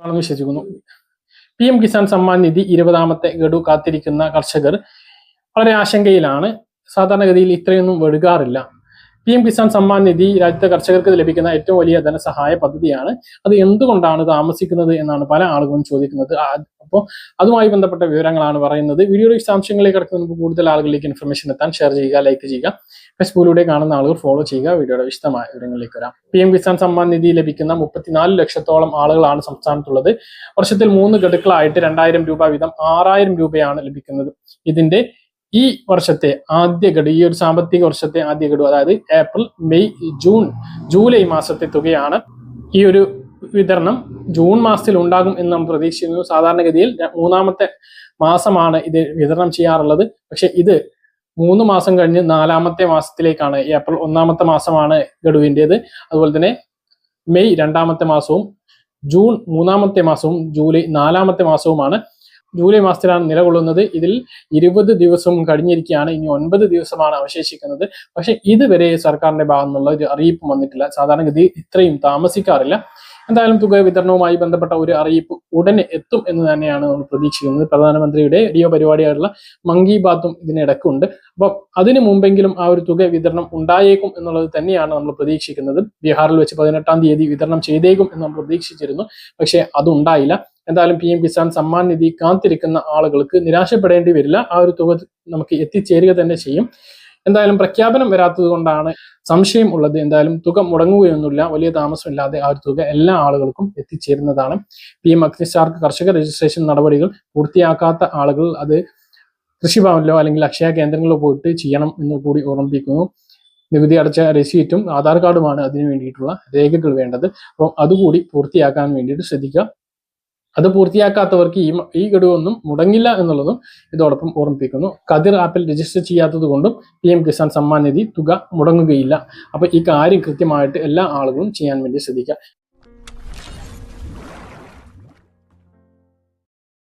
ആണെന്ന് വിശ്വസിക്കുന്നു. P M Kisan Samman Nidhi ഇരുപതാമത്തെ ഗഡു കാത്തിരിക്കുന്ന കർഷകർ വളരെ ആശങ്കയിലാണ്. സാധാരണഗതിയിൽ ഇത്രയൊന്നും വഴുകാറില്ല. പി എം കിസാൻ സമ്മാൻ നിധി രാജ്യത്തെ കർഷകർക്ക് ലഭിക്കുന്ന ഏറ്റവും വലിയ ധനസഹായ പദ്ധതിയാണ്. അത് എന്തുകൊണ്ടാണ് താമസിക്കുന്നത് എന്നാണ് പല ആളുകളും ചോദിക്കുന്നത്. അപ്പോൾ അതുമായി ബന്ധപ്പെട്ട വിവരങ്ങളാണ് പറയുന്നത്. വീഡിയോയുടെ വിശദാംശങ്ങളിലേക്ക് കിടക്കുന്ന കൂടുതൽ ആളുകളിലേക്ക് ഇൻഫർമേഷൻ എത്താൻ ഷെയർ ചെയ്യുക ലൈക്ക് ചെയ്യുക. ഫേസ്ബുക്കിലൂടെ കാണുന്ന ആളുകൾ ഫോളോ ചെയ്യുക. വീഡിയോയുടെ വിശദമായ വിവരങ്ങളിലേക്ക് വരാം. പി എം കിസാൻ സമ്മാൻ നിധി ലഭിക്കുന്ന മുപ്പത്തിനാല് ലക്ഷത്തോളം ആളുകളാണ് സംസ്ഥാനത്തുള്ളത്. വർഷത്തിൽ മൂന്ന് ഗഡുക്കളായിട്ട് രണ്ടായിരം രൂപ വീതം ആറായിരം രൂപയാണ് ലഭിക്കുന്നത്. ഇതിന്റെ ഈ വർഷത്തെ ആദ്യ ഗഡു ഈ ഒരു സാമ്പത്തിക വർഷത്തെ ആദ്യ ഗഡു അതായത് ഏപ്രിൽ മെയ് ജൂൺ ജൂലൈ മാസത്തെ തുകയാണ് ഈ ഒരു വിതരണം. ജൂൺ മാസത്തിൽ ഉണ്ടാകും എന്ന് നമ്മൾ പ്രതീക്ഷിക്കുന്നു. സാധാരണഗതിയിൽ മൂന്നാമത്തെ മാസമാണ് ഇത് വിതരണം ചെയ്യാറുള്ളത്. പക്ഷെ ഇത് മൂന്ന് മാസം കഴിഞ്ഞ് നാലാമത്തെ മാസത്തിലേക്കാണ് ഏപ്രിൽ ഒന്നാമത്തെ മാസമാണ് ഗഡുവിന്റെത്. അതുപോലെ തന്നെ മെയ് രണ്ടാമത്തെ മാസവും ജൂൺ മൂന്നാമത്തെ മാസവും ജൂലൈ നാലാമത്തെ മാസവുമാണ് ജൂലൈ മാസത്തിലാണ് നിലകൊള്ളുന്നത്. ഇതിൽ ഇരുപത് ദിവസം കഴിഞ്ഞിരിക്കുകയാണ്. ഇനി ഒൻപത് ദിവസമാണ് അവശേഷിക്കുന്നത്. പക്ഷെ ഇതുവരെ സർക്കാരിന്റെ ഭാഗത്തു നിന്നുള്ള ഒരു അറിയിപ്പ് വന്നിട്ടില്ല. സാധാരണഗതി ഇത്രയും താമസിക്കാറില്ല. എന്തായാലും തുക വിതരണവുമായി ബന്ധപ്പെട്ട ഒരു അറിയിപ്പ് ഉടനെ എത്തും എന്ന് തന്നെയാണ് നമ്മൾ പ്രതീക്ഷിക്കുന്നത്. പ്രധാനമന്ത്രിയുടെ റേഡിയോ പരിപാടിയായിട്ടുള്ള മങ്കി ബാത്തും ഇതിനിടക്കുണ്ട് അപ്പം അതിനു മുമ്പെങ്കിലും ആ ഒരു തുക വിതരണം ഉണ്ടായേക്കും എന്നുള്ളത് തന്നെയാണ് നമ്മൾ പ്രതീക്ഷിക്കുന്നത്. ബീഹാറിൽ വെച്ച് പതിനെട്ടാം തീയതി വിതരണം ചെയ്തേക്കും എന്ന് നമ്മൾ പ്രതീക്ഷിച്ചിരുന്നു. പക്ഷേ അതുണ്ടായില്ല എന്തായാലും പി എം കിസാൻ സമ്മാൻ നിധി കാത്തിരിക്കുന്ന ആളുകൾക്ക് നിരാശപ്പെടേണ്ടി വരില്ല. ആ ഒരു തുക നമുക്ക് എത്തിച്ചേരുക തന്നെ ചെയ്യും. എന്തായാലും പ്രഖ്യാപനം വരാത്തത് കൊണ്ടാണ് സംശയം ഉള്ളത്. എന്തായാലും തുക മുടങ്ങുകയൊന്നുമില്ല. വലിയ താമസമില്ലാതെ ആ ഒരു തുക എല്ലാ ആളുകൾക്കും എത്തിച്ചേരുന്നതാണ്. പി എം അഗ്നിസ്റ്റാർക്ക് കർഷക രജിസ്ട്രേഷൻ നടപടികൾ പൂർത്തിയാക്കാത്ത ആളുകൾ അത് കൃഷിഭവനിലോ അല്ലെങ്കിൽ അക്ഷയ കേന്ദ്രങ്ങളിലോ പോയിട്ട് ചെയ്യണം എന്ന് കൂടി ഓർമ്മിപ്പിക്കുന്നു. നികുതി അടച്ച രസീറ്റും ആധാർ കാർഡുമാണ് അതിനു വേണ്ടിയിട്ടുള്ള രേഖകൾ വേണ്ടത്. അപ്പം അതുകൂടി പൂർത്തിയാക്കാൻ വേണ്ടിയിട്ട് ശ്രദ്ധിക്കുക. അത് പൂർത്തിയാക്കാത്തവർക്ക് ഈ ഈ ഗഡുവൊന്നും മുടങ്ങില്ല എന്നുള്ളതും ഇതോടൊപ്പം ഓർമ്മിപ്പിക്കുന്നു. കതിർ ആപ്പിൽ രജിസ്റ്റർ ചെയ്യാത്തത് കൊണ്ടും പി എം കിസാൻ സമ്മാൻ നിധി തുക മുടങ്ങുകയില്ല. അപ്പോൾ ഈ കാര്യം കൃത്യമായിട്ട് എല്ലാ ആളുകളും ചെയ്യാൻ വേണ്ടി ശ്രദ്ധിക്കുക.